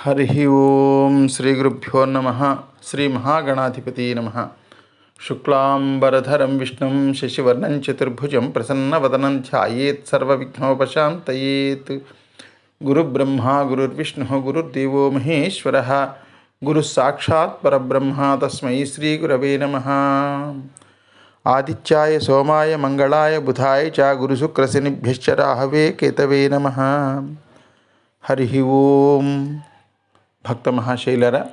హరి ఓం శ్రీ గురుభ్యో నమ శ్రీ మహాగణాధిపతి నమ శుక్లాంబరధరం విష్ణుం శశివర్ణం చతుర్భుజం ప్రసన్నవదనం ధ్యాయేత్ సర్వవిఘ్నోపశాంతయేత్ గురుబ్రహ్మ గురుర్విష్ణు గురుర్దేవో మహేశ్వర గురు సాక్షాత్ పరబ్రహ్మ తస్మై శ్రీ గురవే నమ ఆదిత్యాయ సోమాయ మంగళాయ బుధాయ చ గురుశుక్రశనిభ్యశ్చ రాహవే కేతవే నమ హరి ఓం భక్త మహాశైలరా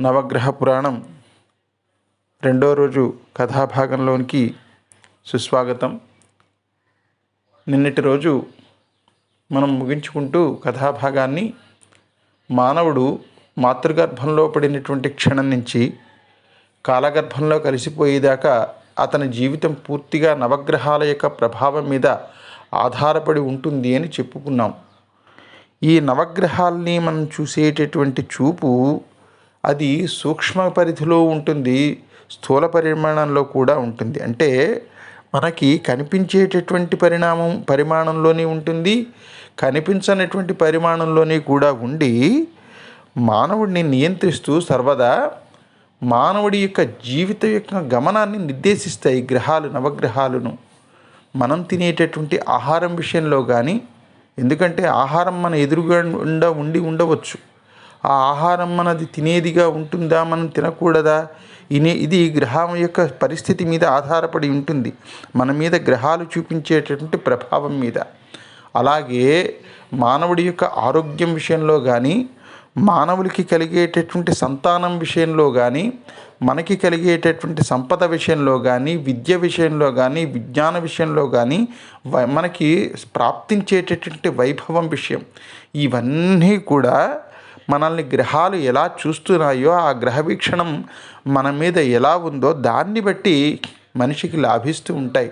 నవగ్రహ పురాణం రెండో రోజు కథాభాగంలోనికి సుస్వాగతం. నిన్నటి రోజు మనం ముగించుకుంటూ కథాభాగాన్ని మానవుడు మాతృగర్భంలో పడినటువంటి క్షణం నుంచి కాలగర్భంలో కలిసిపోయేదాకా అతని జీవితం పూర్తిగా నవగ్రహాల యొక్క ప్రభావం మీద ఆధారపడి ఉంటుంది అని చెప్పుకున్నాం. ఈ నవగ్రహాల్ని మనం చూసేటటువంటి చూపు అది సూక్ష్మ పరిధిలో ఉంటుంది స్థూల పరిమాణంలో కూడా ఉంటుంది. అంటే మనకి కనిపించేటటువంటి పరిణామం పరిమాణంలోనే ఉంటుంది కనిపించనటువంటి పరిమాణంలోనే కూడా ఉండి మానవుడిని నియంత్రిస్తూ సర్వదా మానవుడి యొక్క జీవిత యొక్క గమనాన్ని నిర్దేశిస్తాయి గ్రహాలు నవగ్రహాలను. మనం తినేటటువంటి ఆహారం విషయంలో కానీ ఎందుకంటే ఆహారం మన ఎదురుగా ఉండ ఉండి ఉండవచ్చు. ఆ ఆహారం మనది తినేదిగా ఉంటుందా మనం తినకూడదా? ఇనే ఇది గ్రహం యొక్క పరిస్థితి మీద ఆధారపడి ఉంటుంది. మన మీద గ్రహాలు చూపించేటటువంటి ప్రభావం మీద. అలాగే మానవుడి యొక్క ఆరోగ్యం విషయంలో కానీ మానవులకి కలిగేటటువంటి సంతానం విషయంలో కానీ మనకి కలిగేటటువంటి సంపద విషయంలో కానీ విద్య విషయంలో కానీ విజ్ఞాన విషయంలో కానీ మనకి ప్రాప్తించేటటువంటి వైభవం విషయం. ఇవన్నీ కూడా మనల్ని గ్రహాలు ఎలా చూస్తున్నాయో ఆ గ్రహ వీక్షణం మన మీద ఎలా ఉందో దాన్ని బట్టి మనిషికి లాభిస్తూ ఉంటాయి.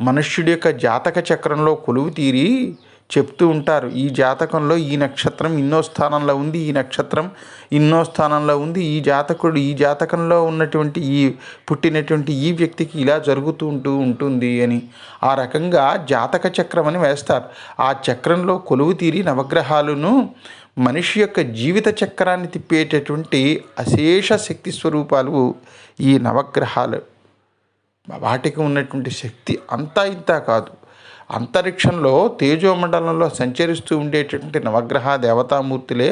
మనుష్యుడి యొక్క జాతక చక్రంలో కొలువు తీరి చెప్తూ ఉంటారు. ఈ జాతకంలో ఈ నక్షత్రం ఇన్నో స్థానంలో ఉంది ఈ నక్షత్రం ఇన్నో స్థానంలో ఉంది. ఈ జాతకుడు ఈ జాతకంలో ఉన్నటువంటి ఈ పుట్టినటువంటి ఈ వ్యక్తికి ఇలా జరుగుతూ ఉంటూ ఉంటుంది అని. ఆ రకంగా జాతక చక్రం అని వేస్తారు. ఆ చక్రంలో కొలువు తీరి నవగ్రహాలను మనిషి యొక్క జీవిత చక్రాన్ని తిప్పేటటువంటి అశేష శక్తి స్వరూపాలు ఈ నవగ్రహాలు. వాటికి ఉన్నటువంటి శక్తి అంతా ఇంత కాదు. అంతరిక్షంలో తేజోమండలంలో సంచరిస్తూ ఉండేటటువంటి నవగ్రహ దేవతామూర్తులే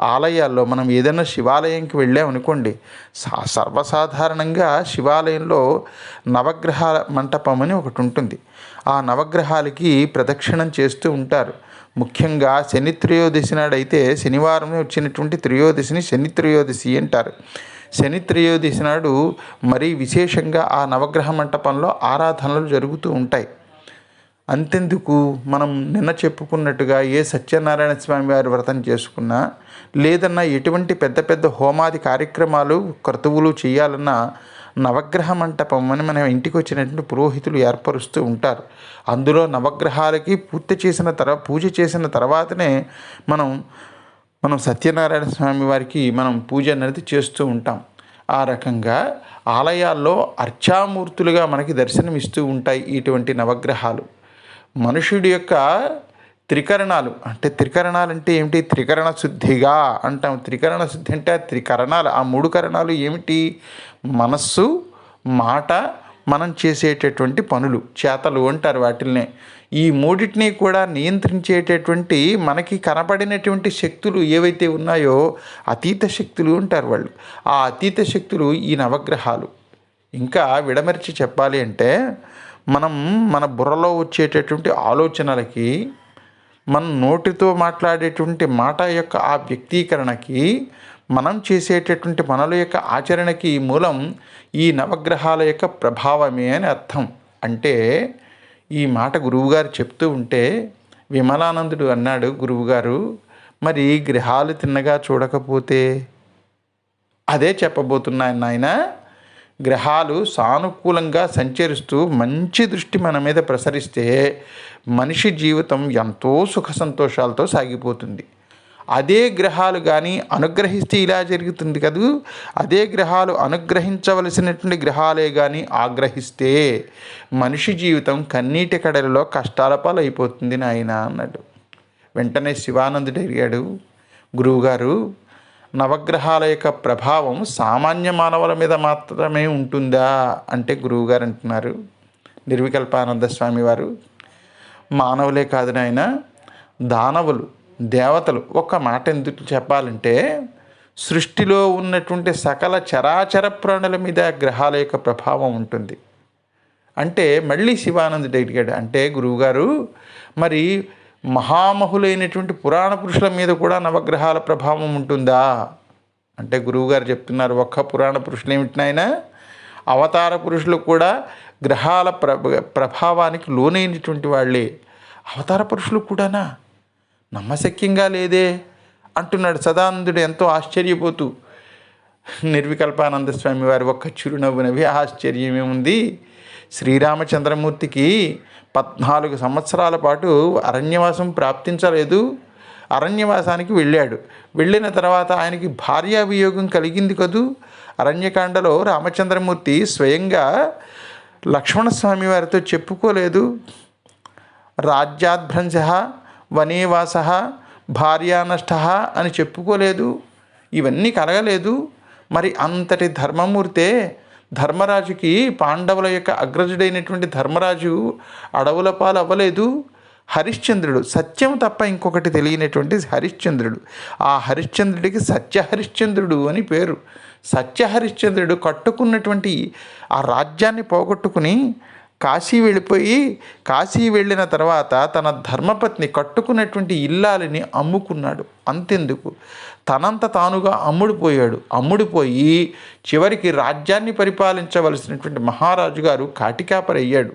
ఆలయాల్లో మనం ఏదైనా శివాలయంకి వెళ్ళామనుకోండి సర్వసాధారణంగా శివాలయంలో నవగ్రహ మంటపం అని ఒకటి ఉంటుంది. ఆ నవగ్రహాలకి ప్రదక్షిణం చేస్తూ ఉంటారు. ముఖ్యంగా శని త్రయోదశి నాడైతే శనివారం వచ్చినటువంటి త్రయోదశిని శని త్రయోదశి అంటారు. శని త్రయోదశి నాడు మరీ విశేషంగా ఆ నవగ్రహ మంటపంలో ఆరాధనలు జరుగుతూ ఉంటాయి. అంతెందుకు? మనం నిన్న చెప్పుకున్నట్టుగా ఏ సత్యనారాయణ స్వామి వారి వ్రతం చేసుకున్నా లేదన్నా ఎటువంటి పెద్ద పెద్ద హోమాది కార్యక్రమాలు క్రతువులు చేయాలన్నా నవగ్రహ మంటపం అని మన ఇంటికి వచ్చినటువంటి పురోహితులు ఏర్పరుస్తూ ఉంటారు. అందులో నవగ్రహాలకి పూర్తి చేసిన తర్వాత పూజ చేసిన తర్వాతనే మనం మనం సత్యనారాయణ స్వామి వారికి మనం పూజ అనేది చేస్తూ ఉంటాం. ఆ రకంగా ఆలయాల్లో అర్చామూర్తులుగా మనకి దర్శనమిస్తూ ఉంటాయి ఇటువంటి నవగ్రహాలు. మనుషుడి యొక్క త్రికరణాలు. అంటే త్రికరణాలు అంటే ఏమిటి? త్రికరణ శుద్ధిగా అంటాం. త్రికరణ శుద్ధి అంటే ఆ త్రికరణాలు. ఆ మూడు కరణాలు ఏమిటి? మనస్సు మాట మనం చేసేటటువంటి పనులు. చేతలు అంటారు వాటిల్నే. ఈ మూడింటిని కూడా నియంత్రించేటటువంటి మనకి కనపడినటువంటి శక్తులు ఏవైతే ఉన్నాయో అతీత శక్తులు అంటారు వాళ్ళు. ఆ అతీత శక్తులు ఈ నవగ్రహాలు. ఇంకా విడమరిచి చెప్పాలి అంటే మనం మన బుర్రలో వచ్చేటటువంటి ఆలోచనలకి మన నోటితో మాట్లాడేటువంటి మాట యొక్క ఆ వ్యక్తీకరణకి మనం చేసేటటువంటి పనుల యొక్క ఆచరణకి మూలం ఈ నవగ్రహాల యొక్క ప్రభావమే అని అర్థం. అంటే ఈ మాట గురువుగారు చెప్తూ ఉంటే విమలానందుడు అన్నాడు గురువుగారు మరి గ్రహాలు తిన్నగా చూడకపోతే? అదే చెప్పబోతున్నాను నాయనా గ్రహాలు సానుకూలంగా సంచరిస్తూ మంచి దృష్టి మన మీద ప్రసరిస్తే మనిషి జీవితం ఎంతో సుఖ సంతోషాలతో సాగిపోతుంది. అదే గ్రహాలు కానీ అనుగ్రహిస్తే ఇలా జరుగుతుంది కదూ? అదే గ్రహాలు అనుగ్రహించవలసినటువంటి గ్రహాలే కానీ ఆగ్రహిస్తే మనిషి జీవితం కన్నీటి కడలలో కష్టాల పాలైపోతుంది నాయన అన్నాడు. వెంటనే శివానందుడు అడిగాడు గురువుగారు నవగ్రహాల యొక్క ప్రభావం సామాన్య మానవుల మీద మాత్రమే ఉంటుందా అంటే గురువుగారు అంటున్నారు. నిర్వికల్పానంద స్వామి వారు మానవులే కాదు నాయన దానవులు దేవతలు ఒక్క మాట ఎందుకు చెప్పాలంటే సృష్టిలో ఉన్నటువంటి సకల చరాచర ప్రాణుల మీద గ్రహాల యొక్క ప్రభావం ఉంటుంది. అంటే మళ్ళీ శివానందుడు అడిగాడు అంటే గురువుగారు మరి మహామహులైనటువంటి పురాణ పురుషుల మీద కూడా నవగ్రహాల ప్రభావం ఉంటుందా? అంటే గురువుగారు చెప్తున్నారు ఒక్క పురాణ పురుషులు ఏమిటి అవతార పురుషులు కూడా గ్రహాల ప్ర ప్రభావానికి లోనైనటువంటి వాళ్ళే. అవతార పురుషులు కూడానా? నమ్మశక్యంగా లేదే అంటున్నాడు సదానందుడు ఎంతో ఆశ్చర్యపోతూ. నిర్వికల్పానంద స్వామి వారి ఒక్క చిరునవ్వు నవ్వి ఆశ్చర్యమేముంది? శ్రీరామచంద్రమూర్తికి పద్నాలుగు సంవత్సరాల పాటు అరణ్యవాసం ప్రాప్తించలేదు. అరణ్యవాసానికి వెళ్ళాడు. వెళ్ళిన తర్వాత ఆయనకి భార్యావియోగం కలిగింది కదూ? అరణ్యకాండలో రామచంద్రమూర్తి స్వయంగా లక్ష్మణస్వామి వారితో చెప్పుకోలేదు. రాజ్యాద్భ్రంశ వనేవాస భార్యానష్ట అని చెప్పుకోలేదు. ఇవన్నీ కలగలేదు. మరి అంతటి ధర్మమూర్తే ధర్మరాజుకి పాండవుల యొక్క అగ్రజుడైనటువంటి ధర్మరాజు అడవుల పాలు అవ్వలేదు. హరిశ్చంద్రుడు సత్యం తప్ప ఇంకొకటి తెలియనటువంటి హరిశ్చంద్రుడు. ఆ హరిశ్చంద్రుడికి సత్య హరిశ్చంద్రుడు అని పేరు. సత్య హరిశ్చంద్రుడు కట్టుకున్నటువంటి ఆ రాజ్యాన్ని పోగొట్టుకుని కాశీ వెళ్ళిపోయి కాశీ వెళ్ళిన తర్వాత తన ధర్మపత్ని కట్టుకున్నటువంటి ఇల్లాలని అమ్ముకున్నాడు. అంతెందుకు? తనంత తానుగా అమ్ముడిపోయాడు. అమ్ముడిపోయి చివరికి రాజ్యాన్ని పరిపాలించవలసినటువంటి మహారాజు గారు కాటికాపరయ్యాడు.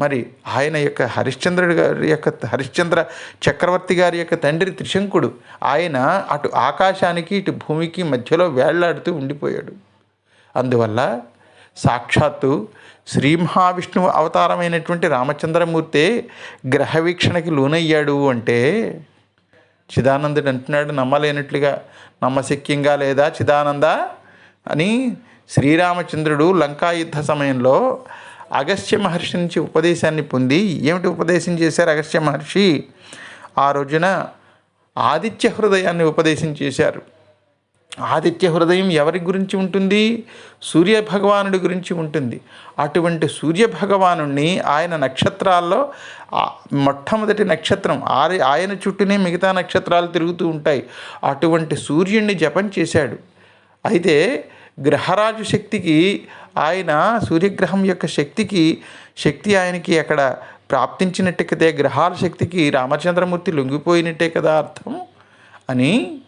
మరి ఆయన యొక్క హరిశ్చంద్రుడి గారి యొక్క హరిశ్చంద్ర చక్రవర్తి గారి యొక్క తండ్రి త్రిశంకుడు ఆయన అటు ఆకాశానికి ఇటు భూమికి మధ్యలో వేళ్ళాడుతూ ఉండిపోయాడు. అందువల్ల సాక్షాత్తు శ్రీ మహావిష్ణువు అవతారమైనటువంటి రామచంద్రమూర్తే గ్రహ వీక్షణకి లోనయ్యాడు అంటే చిదానందుడు అంటున్నాడు నమ్మలేనట్లుగా నమ్మశక్యంగా లేదా చిదానంద అని శ్రీరామచంద్రుడు లంకా యుద్ధ సమయంలో అగస్త్య మహర్షి నుంచి ఉపదేశాన్ని పొంది ఏమిటి ఉపదేశం చేశారు అగస్త్య మహర్షి? ఆ రోజున ఆదిత్య హృదయాన్ని ఉపదేశం చేశారు. ఆదిత్య హృదయం ఎవరి గురించి ఉంటుంది? సూర్య భగవానుడి గురించి ఉంటుంది. అటువంటి సూర్య ఆయన నక్షత్రాల్లో మొట్టమొదటి నక్షత్రం ఆరి ఆయన చుట్టూనే మిగతా నక్షత్రాలు తిరుగుతూ ఉంటాయి. అటువంటి సూర్యుడిని జపం చేశాడు. అయితే గ్రహరాజు శక్తికి ఆయన సూర్యగ్రహం యొక్క శక్తికి శక్తి ఆయనకి అక్కడ ప్రాప్తించినట్టుకతే గ్రహాల శక్తికి రామచంద్రమూర్తి లొంగిపోయినట్టే కదా అర్థం అని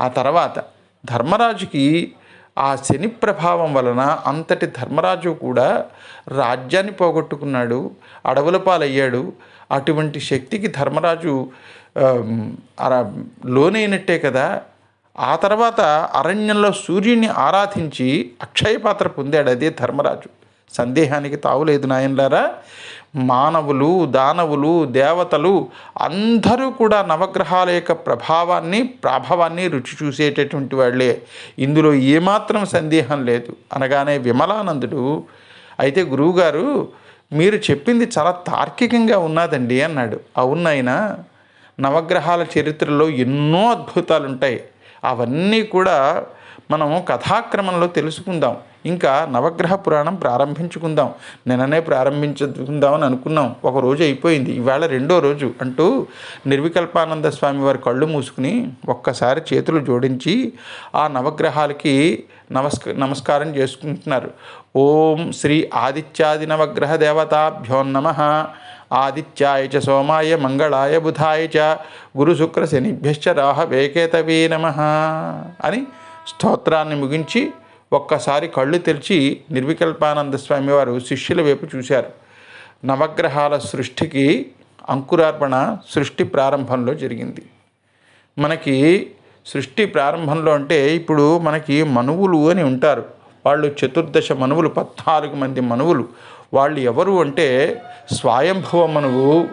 ఆ తర్వాత ధర్మరాజుకి ఆ శని ప్రభావం వలన అంతటి ధర్మరాజు కూడా రాజ్యాన్ని పోగొట్టుకున్నాడు అడవుల పాలయ్యాడు. అటువంటి శక్తికి ధర్మరాజు లోనైనట్టే కదా. ఆ తర్వాత అరణ్యంలో సూర్యుని ఆరాధించి అక్షయ పాత్ర పొందాడు అదే ధర్మరాజు. సందేహానికి తావులేదు నాయనలారా. మానవులు దానవులు దేవతలు అందరూ కూడా నవగ్రహాల యొక్క ప్రభావాన్ని ప్రాభవాన్ని రుచి చూసేటటువంటి వాళ్ళే. ఇందులో ఏమాత్రం సందేహం లేదు. అనగానే విమలానందుడు అయితే గురువుగారు మీరు చెప్పింది చాలా తార్కికంగా ఉన్నదండి అన్నాడు. అవునైనా నవగ్రహాల చరిత్రలో ఎన్నో అద్భుతాలు ఉంటాయి అవన్నీ కూడా మనం కథాక్రమంలో తెలుసుకుందాం. ఇంకా నవగ్రహ పురాణం ప్రారంభించుకుందాం. నిన్ననే ప్రారంభించుకుందామని అనుకున్నాం. ఒక రోజు అయిపోయింది. ఇవాళ రెండో రోజు అంటూ నిర్వికల్పానంద స్వామి వారి కళ్ళు మూసుకుని ఒక్కసారి చేతులు జోడించి ఆ నవగ్రహాలకి నమస్క నమస్కారం చేసుకుంటున్నారు. ఓం శ్రీ ఆదిత్యాది నవగ్రహ దేవతాభ్యో నమ. ఆదిత్యాయ చ సోమాయ మంగళాయ బుధాయ చ గురు శుక్ర శనిభ్యశ్చ రాహ కేతవే నమ అని స్తోత్రాన్ని ముగించి ఒక్కసారి కళ్ళు తెరిచి నిర్వికల్పానంద స్వామి వారు శిష్యుల వైపు చూశారు. నవగ్రహాల సృష్టికి అంకురార్పణ సృష్టి ప్రారంభంలో జరిగింది. మనకి సృష్టి ప్రారంభంలో అంటే ఇప్పుడు మనకి మనువులు అని ఉంటారు. వాళ్ళు చతుర్దశ మనువులు పద్నాలుగు మంది మనువులు. వాళ్ళు ఎవరు అంటే స్వయంభవ మనువు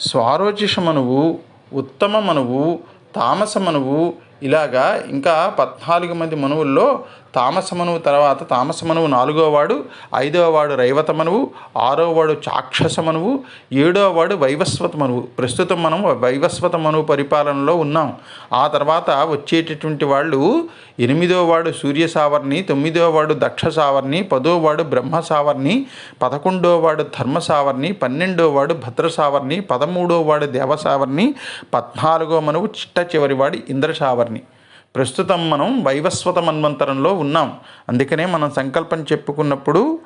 స్వారోచిష మనువు ఉత్తమ మనువు తామస మనువు ఇలాగా ఇంకా పద్నాలుగు మంది మనువుల్లో తామసమనువు తర్వాత తామసమనువు నాలుగో వాడు ఐదవ వాడు రైవతమనువు ఆరో వాడు చాక్షసమనువు ఏడవ వాడు వైవస్వతమనువు. ప్రస్తుతం మనం వైవస్వతమనువు పరిపాలనలో ఉన్నాం. ఆ తర్వాత వచ్చేటటువంటి వాళ్ళు ఎనిమిదో వాడు సూర్య సావర్ణి తొమ్మిదో వాడు దక్ష సావర్ణి పదో వాడు బ్రహ్మ సావర్ణి పదకొండో వాడు ధర్మ పన్నెండో వాడు భద్ర పదమూడో వాడు దేవ పద్నాలుగో మనువు చిట్ట చివరి వాడు ప్రస్తుతం మనం వైవస్వత మన్వంతరంలో ఉన్నాం. అందుకనే మనం సంకల్పం చెప్పుకున్నప్పుడు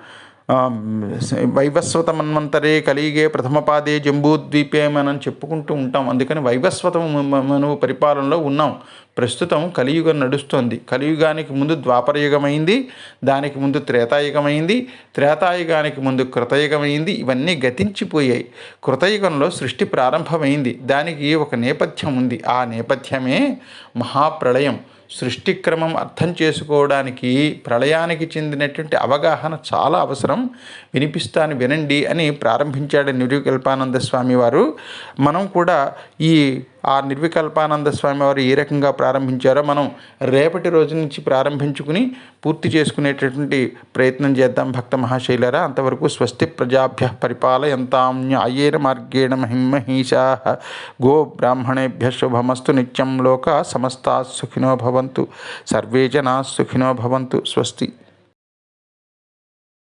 వైవస్వత మన్వంతరే కలిగే ప్రథమపాదే జంబూద్వీపే మనం చెప్పుకుంటూ ఉంటాం. అందుకని వైవస్వత మనువు పరిపాలనలో ఉన్నాం. ప్రస్తుతం కలియుగం నడుస్తోంది. కలియుగానికి ముందు ద్వాపరయుగమైంది దానికి ముందు త్రేతాయుగమైంది త్రేతాయుగానికి ముందు కృతయుగమైంది ఇవన్నీ గతించిపోయాయి. కృతయుగంలో సృష్టి ప్రారంభమైంది. దానికి ఒక నేపథ్యం ఉంది. ఆ నేపథ్యమే మహాప్రళయం. సృష్టి క్రమం అర్థం చేసుకోవడానికి ప్రళయానికి చెందినటువంటి అవగాహన చాలా అవసరం. వినిపిస్తాను వినండి అని ప్రారంభించాడు నిరుకల్పానంద స్వామి వారు. మనం కూడా ఈ ఆ నిర్వికల్పానంద స్వామి వారు ఏ రకంగా ప్రారంభించారో మనం రేపటి రోజు నుంచి ప్రారంభించుకుని పూర్తి చేసుకునేటటువంటి ప్రయత్నం చేద్దాం భక్త మహాశైలరా. అంతవరకు స్వస్తి ప్రజాభ్య పరిపాలయంతాం న్యాయేన మార్గేణ మహిమహీషా గో బ్రాహ్మణేభ్య శుభమస్తు నిత్యం లోక సమస్తా సుఖినో భవంతు. సర్వే జనా సుఖినో భవంతు. స్వస్తి.